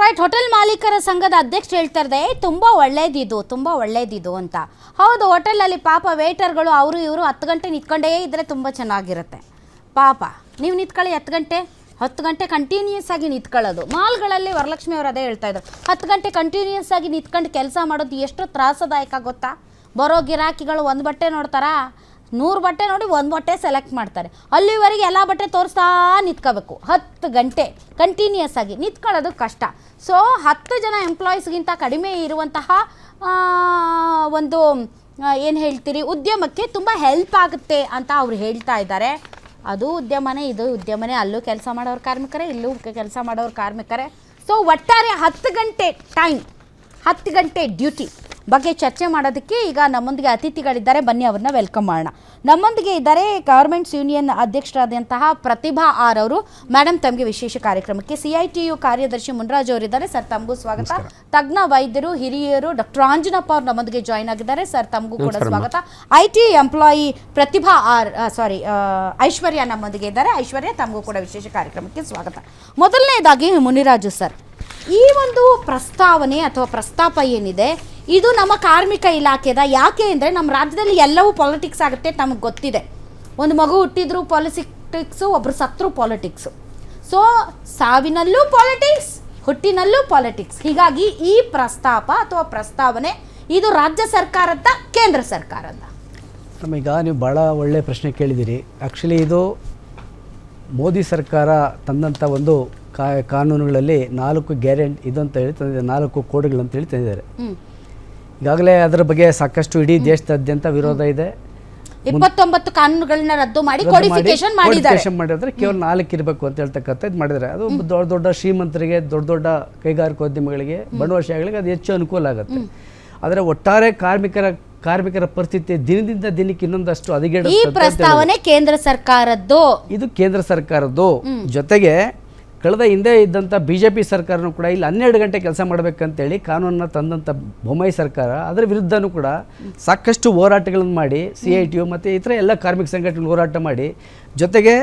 Right hotel ಮಾಲೀಕರ ಸಂಘದ ಅಧ್ಯಕ್ಷ ಹೇಳ್ತಾ ಇದ್ದೆ ತುಂಬ ಒಳ್ಳೇದಿದು ತುಂಬ ಒಳ್ಳೇದಿದು ಅಂತ. ಹೌದು ಹೋಟೆಲಲ್ಲಿ ಪಾಪ ವೇಟರ್ಗಳು ಅವರು ಇವರು ಹತ್ತು ಗಂಟೆ ನಿಂತ್ಕೊಂಡೇ ಇದ್ದರೆ ತುಂಬ ಚೆನ್ನಾಗಿರುತ್ತೆ. ಪಾಪ, ನೀವು ನಿಂತ್ಕೊಳ್ಳಿ ಹತ್ತು ಗಂಟೆ ಹತ್ತು ಗಂಟೆ ಕಂಟಿನ್ಯೂಸ್ ಆಗಿ ನಿಂತ್ಕೊಳ್ಳೋದು. ಮಾಲ್ಗಳಲ್ಲಿ ವರಲಕ್ಷ್ಮಿ ಅವರು ಅದೇ ಹೇಳ್ತಾ ಇದ್ರು, ಹತ್ತು ಗಂಟೆ ಕಂಟಿನ್ಯೂಸ್ ಆಗಿ ನಿಂತ್ಕೊಂಡು ಕೆಲಸ ಮಾಡೋದು ಎಷ್ಟು ತ್ರಾಸದಾಯಕ ಗೊತ್ತಾ? ಬರೋ ಗಿರಾಕಿಗಳು ಒಂದು ಬಟ್ಟೆ ನೋಡ್ತಾರಾ? ನೂರು ಬಟ್ಟೆ ನೋಡಿ ಒಂದು ಬಟ್ಟೆ ಸೆಲೆಕ್ಟ್ ಮಾಡ್ತಾರೆ. ಅಲ್ಲಿವರೆಗೆ ಎಲ್ಲ ಬಟ್ಟೆ ತೋರಿಸ್ತಾ ನಿಂತ್ಕೋಬೇಕು. ಹತ್ತು ಗಂಟೆ ಕಂಟಿನ್ಯೂಸ್ ಆಗಿ ನಿಂತ್ಕೊಳ್ಳೋದು ಕಷ್ಟ. ಸೊ ಹತ್ತು ಜನ ಎಂಪ್ಲಾಯೀಸ್ಗಿಂತ ಕಡಿಮೆ ಇರುವಂತಹ ಒಂದು ಏನು ಹೇಳ್ತೀರಿ, ಉದ್ಯಮಕ್ಕೆ ತುಂಬ ಹೆಲ್ಪ್ ಆಗುತ್ತೆ ಅಂತ ಅವ್ರು ಹೇಳ್ತಾ ಇದ್ದಾರೆ. ಅದು ಉದ್ಯಮನೇ, ಇದು ಉದ್ಯಮನೇ. ಅಲ್ಲೂ ಕೆಲಸ ಮಾಡೋರು ಕಾರ್ಮಿಕರೇ, ಇಲ್ಲೂ ಕೆಲಸ ಮಾಡೋರು ಕಾರ್ಮಿಕರೇ. ಸೊ ಒಟ್ಟಾರೆ ಹತ್ತು ಗಂಟೆ ಟೈಮ್ ಹತ್ತು ಗಂಟೆ ಡ್ಯೂಟಿ ಬಗ್ಗೆ ಚರ್ಚೆ ಮಾಡೋದಕ್ಕೆ ಈಗ ನಮ್ಮೊಂದಿಗೆ ಅತಿಥಿಗಳಿದ್ದಾರೆ. ಬನ್ನಿ ಅವ್ರನ್ನ ವೆಲ್ಕಮ್ ಮಾಡೋಣ. ನಮ್ಮೊಂದಿಗೆ ಇದ್ದಾರೆ ಗೌರ್ಮೆಂಟ್ಸ್ ಯೂನಿಯನ್ ಅಧ್ಯಕ್ಷರಾದಂತಹ ಪ್ರತಿಭಾ ಆರ್ ಅವರು. ಮೇಡಮ್ ತಮಗೆ ವಿಶೇಷ ಕಾರ್ಯಕ್ರಮಕ್ಕೆ ಸಿ ಐ ಟಿ ಯು ಕಾರ್ಯದರ್ಶಿ ಮುನ್ರಾಜ್ ಅವರಿದ್ದಾರೆ ಸರ್ ತಮಗೂ ಸ್ವಾಗತ. ತಜ್ಞ ವೈದ್ಯರು ಹಿರಿಯರು ಡಾಕ್ಟರ್ ಆಂಜನಪ್ಪ ಅವರು ನಮ್ಮೊಂದಿಗೆ ಜಾಯ್ನ್ ಆಗಿದ್ದಾರೆ. ಸರ್ ತಮಗೂ ಕೂಡ ಸ್ವಾಗತ. I T employee Pratibha R sorry Aishwarya ನಮ್ಮೊಂದಿಗೆ ಇದ್ದಾರೆ. ಐಶ್ವರ್ಯ ತಮಗೂ ಕೂಡ ವಿಶೇಷ ಕಾರ್ಯಕ್ರಮಕ್ಕೆ ಸ್ವಾಗತ. ಮೊದಲನೇದಾಗಿ ಮುನಿರಾಜು ಸರ್ ಈ ಒಂದು ಪ್ರಸ್ತಾವನೆ ಅಥವಾ ಪ್ರಸ್ತಾಪ ಏನಿದೆ ಇದು ನಮ್ಮ ಕಾರ್ಮಿಕ ಇಲಾಖೆದ. ಯಾಕೆ ಅಂದರೆ ನಮ್ಮ ರಾಜ್ಯದಲ್ಲಿ ಎಲ್ಲವೂ ಪಾಲಿಟಿಕ್ಸ್ ಆಗುತ್ತೆ ನಮಗೆ ಗೊತ್ತಿದೆ. ಒಂದು ಮಗು ಹುಟ್ಟಿದ್ರು ಪಾಲಿಟಿಕ್ಸು ಒಬ್ಬರು ಸತ್ರು ಪಾಲಿಟಿಕ್ಸು ಸೊ ಸಾವಿನಲ್ಲೂ ಪಾಲಿಟಿಕ್ಸ್ ಹುಟ್ಟಿನಲ್ಲೂ ಪಾಲಿಟಿಕ್ಸ್ ಹೀಗಾಗಿ ಈ ಪ್ರಸ್ತಾಪ ಅಥವಾ ಪ್ರಸ್ತಾವನೆ ಇದು ರಾಜ್ಯ ಸರ್ಕಾರದ ಕೇಂದ್ರ ಸರ್ಕಾರದ. ನಮಗೆ ನೀವು ಭಾಳ ಒಳ್ಳೆಯ ಪ್ರಶ್ನೆ ಕೇಳಿದ್ದೀರಿ ಆ್ಯಕ್ಚುಲಿ ಇದು ಮೋದಿ ಸರ್ಕಾರ ತಂದಂಥ ಒಂದು ಕಾ ಕಾನೂನುಗಳಲ್ಲಿ ನಾಲ್ಕು ಗ್ಯಾರಂಟಿ ಇದು ಅಂತ ಹೇಳಿ ತಂದಿದ್ದಾರೆ ನಾಲ್ಕು ಕೋಡ್ಗಳು ಅಂತ ಹೇಳಿ ತಂದಿದ್ದಾರೆ ಈಗಾಗಲೇ ಅದರ ಬಗ್ಗೆ ಸಾಕಷ್ಟು ಇಡೀ ದೇಶದಾದ್ಯಂತ ವಿರೋಧ ಇದೆ. ಇಪ್ಪತ್ತೊಂಬತ್ತು ಕಾನೂನುಗಳನ್ನ ರದ್ದು ಮಾಡಿ ಕೋಡಿಫಿಕೇಶನ್ ಮಾಡಿದ್ದಾರೆ. ಮಾಡಿದ್ರೆ ಕೇವಲ ನಾಲ್ಕು ಇರಬೇಕು ಅಂತ ಹೇಳ್ತಕ್ಕಂಥ ಇದು ಮಾಡಿದ್ದಾರೆ. ಅದು ದೊಡ್ಡ ದೊಡ್ಡ ಶ್ರೀಮಂತರಿಗೆ ದೊಡ್ಡ ದೊಡ್ಡ ಕೈಗಾರಿಕೋದ್ಯಮಿಗಳಿಗೆ ಬಂಡವಾಳಶಾಹಿಗಳಿಗೆ ಅದು ಹೆಚ್ಚು ಅನುಕೂಲ ಆಗುತ್ತೆ. ಆದರೆ ಒಟ್ಟಾರೆ ಕಾರ್ಮಿಕರ ಕಾರ್ಮಿಕರ ಪರಿಸ್ಥಿತಿ ದಿನದಿಂದ ದಿನಕ್ಕೆ ಇನ್ನೊಂದಷ್ಟು ಈ ಹದಗೆಡುತ್ತೆ ಪ್ರಸ್ತಾವನೆ ಕೇಂದ್ರ ಸರ್ಕಾರದ್ದು. ಇದು ಕೇಂದ್ರ ಸರ್ಕಾರದ್ದು. ಜೊತೆಗೆ ಕಳೆದ ಹಿಂದೆ ಇದ್ದಂಥ ಬಿ ಜೆ ಪಿ ಸರ್ಕಾರನೂ ಕೂಡ ಇಲ್ಲಿ ಹನ್ನೆರಡು ಗಂಟೆ ಕೆಲಸ ಮಾಡಬೇಕಂತೇಳಿ ಕಾನೂನನ್ನ ತಂದಂಥ ಬೊಮ್ಮಾಯಿ ಸರ್ಕಾರ ಅದರ ವಿರುದ್ಧನೂ ಕೂಡ ಸಾಕಷ್ಟು ಹೋರಾಟಗಳನ್ನು ಮಾಡಿ ಸಿ ಐ ಟಿ ಯು ಮತ್ತು ಇತರ ಎಲ್ಲ ಕಾರ್ಮಿಕ ಸಂಘಟನೆಗಳು ಹೋರಾಟ ಮಾಡಿ ಜೊತೆಗೆ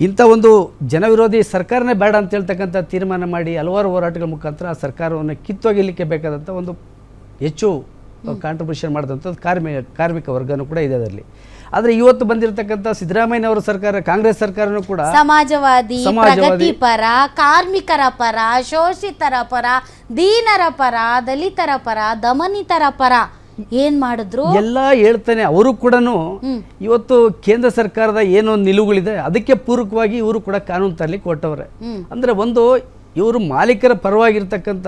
ಇಂಥ ಒಂದು ಜನವಿರೋಧಿ ಸರ್ಕಾರನೇ ಬೇಡ ಅಂತ ಹೇಳ್ತಕ್ಕಂಥ ತೀರ್ಮಾನ ಮಾಡಿ ಹಲವಾರು ಹೋರಾಟಗಳ ಮುಖಾಂತರ ಆ ಸರ್ಕಾರವನ್ನು ಕಿತ್ತೊಗಿಲಿಕ್ಕೆ ಬೇಕಾದಂಥ ಒಂದು ಹೆಚ್ಚು ಕಾಂಟ್ರಿಬ್ಯೂಷನ್ ಮಾಡಿದಂಥದ್ದು ಕಾರ್ಮಿಕ ಕಾರ್ಮಿಕ ವರ್ಗನೂ ಕೂಡ ಇದೆ ಅದರಲ್ಲಿ. ಆದರೆ ಇವತ್ತು ಬಂದಿರತಕ್ಕಂತ ಸಿದ್ದರಾಮಯ್ಯ ಅವರ ಸರ್ಕಾರ ಕಾಂಗ್ರೆಸ್ ಸರ್ಕಾರನೂ ಕೂಡ ಸಮಾಜವಾದಿ ಸಮಾಜವಾದಿ. ಪ್ರಗತಿ ಪರ ಕಾರ್ಮಿಕರ ಪರ ಶೋಷಿತರ ಪರ ದೀನರ ಪರ ದಲಿತರ ಪರ ದಮನಿತರ ಪರ ಏನ್ ಮಾಡಿದ್ರು? ಎಲ್ಲ ಹೇಳ್ತಾನೆ ಅವರು ಕೂಡ ಇವತ್ತು ಕೇಂದ್ರ ಸರ್ಕಾರದ ಏನೋ ನಿಲುವುಗಳಿದೆ ಅದಕ್ಕೆ ಪೂರಕವಾಗಿ ಇವರು ಕೂಡ ಕಾನೂನು ತರಲಿಕ್ಕೆ ಕೊಟ್ಟವ್ರೆ ಅಂದ್ರೆ ಒಂದು ಇವರು ಮಾಲೀಕರ ಪರವಾಗಿರ್ತಕ್ಕಂಥ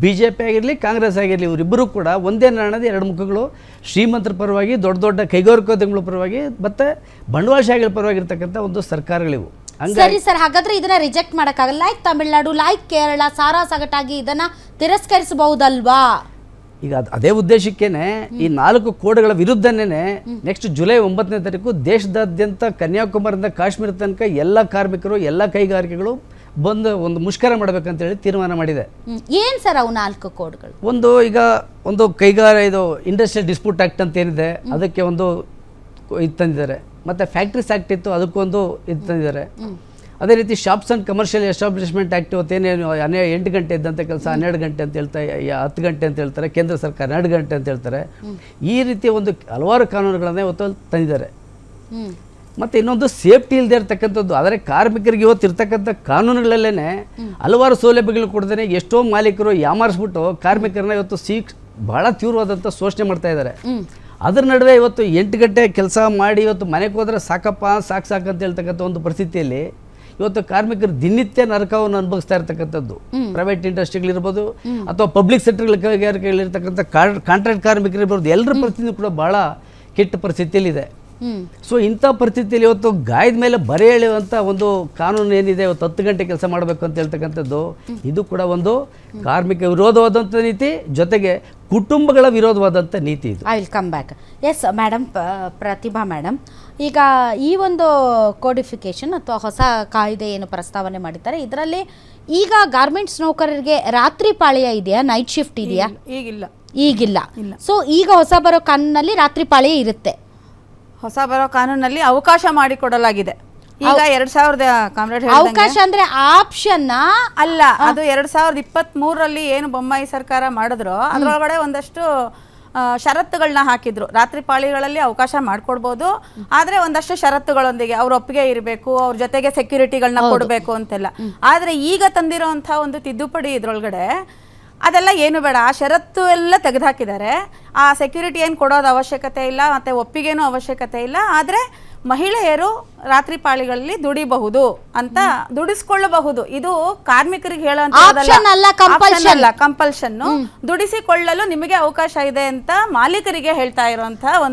ಬಿ ಜೆ ಪಿ ಆಗಿರಲಿ ಕಾಂಗ್ರೆಸ್ ಆಗಿರಲಿ ಇವರಿಬ್ಬರು ಕೂಡ ಒಂದೇ ನಾಣದ ಎರಡು ಮುಖಗಳು. ಶ್ರೀಮಂತರ ಪರವಾಗಿ ದೊಡ್ಡ ದೊಡ್ಡ ಕೈಗಾರಿಕೋದ್ಯಮಗಳ ಪರವಾಗಿ ಮತ್ತೆ ಬಂಡವಾಳಶಾಹಿಗಳ ಪರವಾಗಿರ್ತಕ್ಕಂಥ ಒಂದು ಸರ್ಕಾರಗಳಿವು. ಸರಿ ಸರ್ ಹಾಗಾದ್ರೆ ಇದನ್ನ ರಿಜೆಕ್ಟ್ ಮಾಡೋಕ್ಕಾಗಲ್ಲ. ಲೈಕ್ ತಮಿಳ್ನಾಡು ಲೈಕ್ ಕೇರಳ ಸಾರಾ ಸಗಟಾಗಿ ಇದನ್ನ ತಿರಸ್ಕರಿಸಬಹುದಲ್ವಾ? ಈಗ ಅದ್- ಅದೇ ಉದ್ದೇಶಕ್ಕೇನೆ ಈ ನಾಲ್ಕು ಕೋಡ್ಗಳ ವಿರುದ್ಧನೇ ನೆಕ್ಸ್ಟ್ ಜುಲೈ ಒಂಬತ್ತನೇ ತಾರೀಕು ದೇಶದಾದ್ಯಂತ ಕನ್ಯಾಕುಮಾರಿಂದ ಕಾಶ್ಮೀರ ತನಕ ಎಲ್ಲ ಕಾರ್ಮಿಕರು ಎಲ್ಲ ಕೈಗಾರಿಕೆಗಳು ಬಂದು ಒಂದು ಮುಷ್ಕರ ಮಾಡಬೇಕಂತೇಳಿ ತೀರ್ಮಾನ ಮಾಡಿದೆ. ಏನು ಸರ್ ಅವು ನಾಲ್ಕು ಕೋಡ್ಗಳು? ಒಂದು ಈಗ ಒಂದು ಕೈಗಾರ ಇದು ಇಂಡಸ್ಟ್ರಿಯಲ್ ಡಿಸ್ಪ್ಯೂಟ್ ಆಕ್ಟ್ ಅಂತ ಏನಿದೆ ಅದಕ್ಕೆ ಒಂದು ಇದು ತಂದಿದ್ದಾರೆ. ಮತ್ತು ಫ್ಯಾಕ್ಟ್ರೀಸ್ ಆ್ಯಕ್ಟ್ ಇತ್ತು ಅದಕ್ಕೊಂದು ಇದು ತಂದಿದ್ದಾರೆ. ಅದೇ ರೀತಿ shops and commercial establishment act ಇವತ್ತೇನೇನು ಹನ್ನೆ ಎಂಟು ಗಂಟೆ ಇದ್ದಂಥ ಕೆಲಸ ಹನ್ನೆರಡು ಗಂಟೆ ಅಂತ ಹೇಳ್ತಾ ಹತ್ತು ಗಂಟೆ ಅಂತ ಹೇಳ್ತಾರೆ ಕೇಂದ್ರ ಸರ್ಕಾರ ಹನ್ನೆರಡು ಗಂಟೆ ಅಂತ ಹೇಳ್ತಾರೆ. ಈ ರೀತಿ ಒಂದು ಹಲವಾರು ಕಾನೂನುಗಳನ್ನೇ ಇವತ್ತು ತಂದಿದ್ದಾರೆ. ಮತ್ತು ಇನ್ನೊಂದು ಸೇಫ್ಟಿ ಇಲ್ಲದೆ ಇರ್ತಕ್ಕಂಥದ್ದು. ಆದರೆ ಕಾರ್ಮಿಕರಿಗೆ ಇವತ್ತು ಇರ್ತಕ್ಕಂಥ ಕಾನೂನುಗಳಲ್ಲೇ ಹಲವಾರು ಸೌಲಭ್ಯಗಳು ಕೊಡ್ದೇ ಎಷ್ಟೋ ಮಾಲೀಕರು ಯಾಮಾರಿಸ್ಬಿಟ್ಟು ಕಾರ್ಮಿಕರನ್ನ ಇವತ್ತು ಸೀ ಭಾಳ ತೀವ್ರವಾದಂಥ ಶೋಷಣೆ ಮಾಡ್ತಾ ಇದ್ದಾರೆ. ಅದ್ರ ನಡುವೆ ಇವತ್ತು ಎಂಟು ಗಂಟೆ ಕೆಲಸ ಮಾಡಿ ಇವತ್ತು ಮನೆಗೆ ಹೋದ್ರೆ ಸಾಕಪ್ಪ ಸಾಕು ಸಾಕು ಅಂತ ಹೇಳ್ತಕ್ಕಂಥ ಒಂದು ಪರಿಸ್ಥಿತಿಯಲ್ಲಿ ಇವತ್ತು ಕಾರ್ಮಿಕರು ದಿನನಿತ್ಯ ನರಕವನ್ನು ಅನುಭವಿಸ್ತಾ ಇರ್ತಕ್ಕಂಥದ್ದು. ಪ್ರೈವೇಟ್ ಇಂಡಸ್ಟ್ರಿಗಳಿರ್ಬೋದು ಅಥವಾ ಪಬ್ಲಿಕ್ ಸೆಕ್ಟರ್ಗಳ ಕೈಗಾರಿಕೆಗಳಿರ್ತಕ್ಕಂಥ ಕಾಂಟ್ರಾಕ್ಟ್ ಕಾರ್ಮಿಕರಿರ್ಬೋದು ಎಲ್ಲರ ಪರಿಸ್ಥಿತಿ ಕೂಡ ಭಾಳ ಕೆಟ್ಟ ಪರಿಸ್ಥಿತಿಯಲ್ಲಿದೆ. ಸೊ ಇಂಥ ಪರಿಸ್ಥಿತಿಯಲ್ಲಿ ಇವತ್ತು ಗಾಯದ ಮೇಲೆ ಬರೆ ಎಳೆಯುವಂಥ ಒಂದು ಕಾನೂನು ಏನಿದೆ ಇವತ್ತು ಹತ್ತು ಗಂಟೆ ಕೆಲಸ ಮಾಡಬೇಕು ಅಂತ ಹೇಳ್ತಕ್ಕಂಥದ್ದು ಇದು ಕೂಡ ಒಂದು ಕಾರ್ಮಿಕ ವಿರೋಧವಾದಂಥ ನೀತಿ ಜೊತೆಗೆ ಕುಟುಂಬಗಳ ವಿರೋಧವಾದಂಥ ನೀತಿ ಇದು. I will come back yes madam Pratibha madam ಈಗ ಈ ಒಂದು ಕೋಡಿಫಿಕೇಶನ್ ಅಥವಾ ಹೊಸ ಕಾಯ್ದೆ ಏನು ಪ್ರಸ್ತಾವನೆ ಮಾಡಿದ್ದಾರೆ ಇದರಲ್ಲಿ ಈಗ ಗಾರ್ಮೆಂಟ್ಸ್ ನೌಕರರಿಗೆ ರಾತ್ರಿ ಪಾಳ್ಯ ಇದೆಯಾ ನೈಟ್ ಶಿಫ್ಟ್ ಇದೆಯಾ? ಈಗಿಲ್ಲ. ಈಗಿಲ್ಲ. ಸೊ ಈಗ ಹೊಸ ಬರೋ ಕಾನೂನಲ್ಲಿ ರಾತ್ರಿ ಪಾಳ್ಯ ಇರುತ್ತೆ. ಹೊಸ ಬರೋ ಕಾನೂನಲ್ಲಿ ಅವಕಾಶ ಮಾಡಿಕೊಡಲಾಗಿದೆ. ಈಗ ಎರಡ್ ಸಾವಿರದ ಕಾಮ್ರೇಡ್ ಅವಕಾಶ ಅಂದ್ರೆ ಆಪ್ಷನ್ ಅಲ್ಲ ಅದು ಎರಡ್ ಸಾವಿರದ ಇಪ್ಪತ್ತ್ ಮೂರರಲ್ಲಿ ಏನು ಬೊಮ್ಮಾಯಿ ಸರ್ಕಾರ ಮಾಡಿದ್ರು ಅದರೊಳಗಡೆ ಒಂದಷ್ಟು ಆ, ಷರತ್ತುಗಳನ್ನ ಹಾಕಿದ್ರು. ರಾತ್ರಿ ಪಾಳಿಗಳಲ್ಲಿ ಅವಕಾಶ ಮಾಡ್ಕೊಡ್ಬೋದು. ಆದ್ರೆ ಒಂದಷ್ಟು ಷರತ್ತುಗಳೊಂದಿಗೆ ಅವ್ರ ಒಪ್ಪಿಗೆ ಇರಬೇಕು ಅವ್ರ ಜೊತೆಗೆ ಸೆಕ್ಯೂರಿಟಿಗಳನ್ನ ಕೊಡಬೇಕು ಅಂತೆಲ್ಲ. ಆದ್ರೆ ಈಗ ತಂದಿರೋಂಥ ಒಂದು ತಿದ್ದುಪಡಿ ಇದ್ರೊಳಗಡೆ ಅದೆಲ್ಲ ಏನು ಬೇಡ. ಆ ಷರತ್ತು ಎಲ್ಲ ತೆಗೆದುಹಾಕಿದ್ದಾರೆ. ಆ ಸೆಕ್ಯೂರಿಟಿ ಏನು ಕೊಡೋದು ಅವಶ್ಯಕತೆ ಇಲ್ಲ ಮತ್ತೆ ಒಪ್ಪಿಗೆನೂ ಅವಶ್ಯಕತೆ ಇಲ್ಲ. ಆದರೆ ಮಹಿಳೆಯರು ರಾತ್ರಿ ಪಾಳಿಗಳಲ್ಲಿ ದುಡಿಬಹುದು ಅಂತ ದುಡಿಸ್ಕೊಳ್ಳಬಹುದು. ಇದು ಕಾರ್ಮಿಕರಿಗೆ ಹೇಳುವಂತ ಕಂಪಲ್ಷನ್ ದುಡಿಸಿಕೊಳ್ಳಲು ನಿಮಗೆ ಅವಕಾಶ ಇದೆ ಅಂತ ಮಾಲೀಕರಿಗೆ ಹೇಳ್ತಾ ಇರುವಂತಹ ಒಂದು